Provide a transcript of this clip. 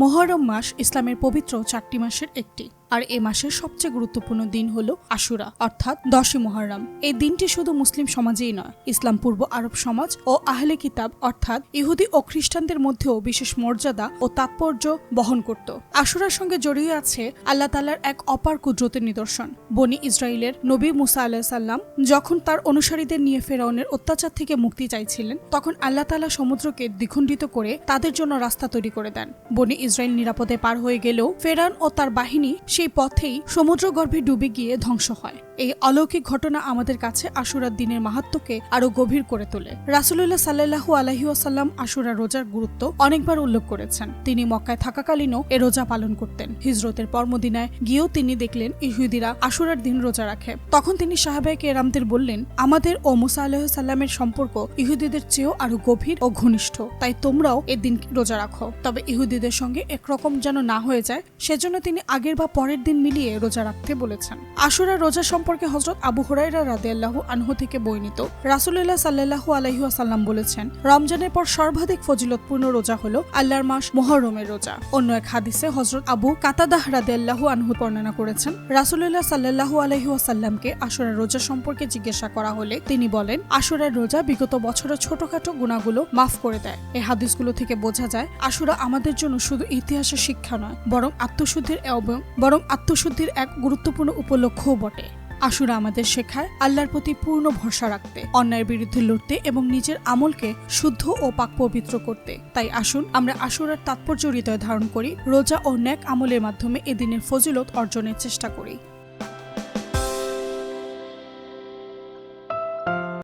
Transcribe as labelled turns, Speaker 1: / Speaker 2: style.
Speaker 1: মোহরম মাস ইসলামের পবিত্র চারটি মাসের একটি। আর এ মাসের সবচেয়ে গুরুত্বপূর্ণ দিন হল আশুরা, অর্থাৎ দশই মোহরম এই দিনটি শুধু মুসলিম সমাজেই নয়, ইসলাম পূর্ব আরব সমাজ ও আহলে কিতাব, অর্থাৎ ইহুদি ও খ্রিস্টানদের মধ্যেও বিশেষ মর্যাদা ও তাৎপর্য বহন করত। আশুরার সঙ্গে জড়িয়ে আছে আল্লাহ তালার এক অপার কুদরতের নিদর্শন। বনি ইসরায়েলের নবী মুসা আল্লাহ সাল্লাম যখন তার অনুসারীদের নিয়ে ফেরাউনের অত্যাচার থেকে মুক্তি চাইছিলেন, তখন আল্লাহ তালা সমুদ্রকে দ্বিখণ্ডিত করে তাদের জন্য রাস্তা তৈরি করে দেন। বনি ইসরায়েল নিরাপদে পার হয়ে গেলেও ফেরাউন ও তার বাহিনী সেই পথেই সমুদ্র গর্ভে ডুবে গিয়ে ধ্বংস হয়। এই অলৌকিক ঘটনা আমাদের কাছে আশুরার দিনের মাহাত্মকে আরও গভীর করে তোলে। রাসুলুল্লাহ সাল্লাহু আলহিউসাল্লাম আশুরা রোজার গুরুত্ব অনেকবার উল্লেখ করেছেন। তিনি মক্কায় থাকাকালীনও এ রোজা পালন করতেন। হিজরতের পর মদিনায় গিয়েও তিনি দেখলেন ইহুদিরা আশুরার দিন রোজা রাখে। তখন তিনি সাহাবাইকে রামদের বললেন, আমাদের ও মুসা আলাহ সাল্লামের সম্পর্ক ইহুদিদের চেয়েও আরও গভীর ও ঘনিষ্ঠ। তাই তোমরাও এদিন রোজা রাখো। তবে ইহুদিদের সঙ্গে একরকম যেন না হয়ে যায়, সেজন্য তিনি আগের বা পরের দিন মিলিয়ে রোজা রাখতে বলেছেন। আশুরা রোজা সম্পর্কে হজরত আবু হুরাইরা রাদিয়াল্লাহু আনহু থেকে বর্ণিত। রাসুল্লাহ সাল্লাহু আলাইহু আসাল্লাম বলেছেন, রমজানের পর সর্বাধিক ফজিলতপূর্ণ রোজা হল আল্লাহর মাস মোহরমের রোজা। অন্য এক হাদিসে হজরত আবু কাতাদাহ রাদিয়াল্লাহু আনহু বর্ণনা করেছেন রাসুল্লাহ সাল্লাহু আলাইহু আসাল্লামকে আশুরার রোজা সম্পর্কে জিজ্ঞাসা করা হলে তিনি বলেন আশুরার রোজা বিগত বছরের ছোটখাটো গুণাগুলো মাফ করে দেয়। এই হাদিসগুলো থেকে বোঝা যায়, আশুরা আমাদের জন্য শুধু ইতিহাসের শিক্ষা নয়, বরং আত্মশুদ্ধির এবং বরং আত্মশুদ্ধির এক গুরুত্বপূর্ণ উপলক্ষও বটে। আশুরা আমাদের শেখায় আল্লাহর প্রতি পূর্ণ ভরসা রাখতে, অন্যায়ের বিরুদ্ধে লড়তে এবং নিজের আমলকে শুদ্ধ ও পাক পবিত্র করতে। তাই আসুন আমরা আশুরার তাৎপর্য হৃদয় ধারণ করি, রোজা ও ন্যাক আমলের মাধ্যমে এদিনের ফজিলত অর্জনের চেষ্টা করি।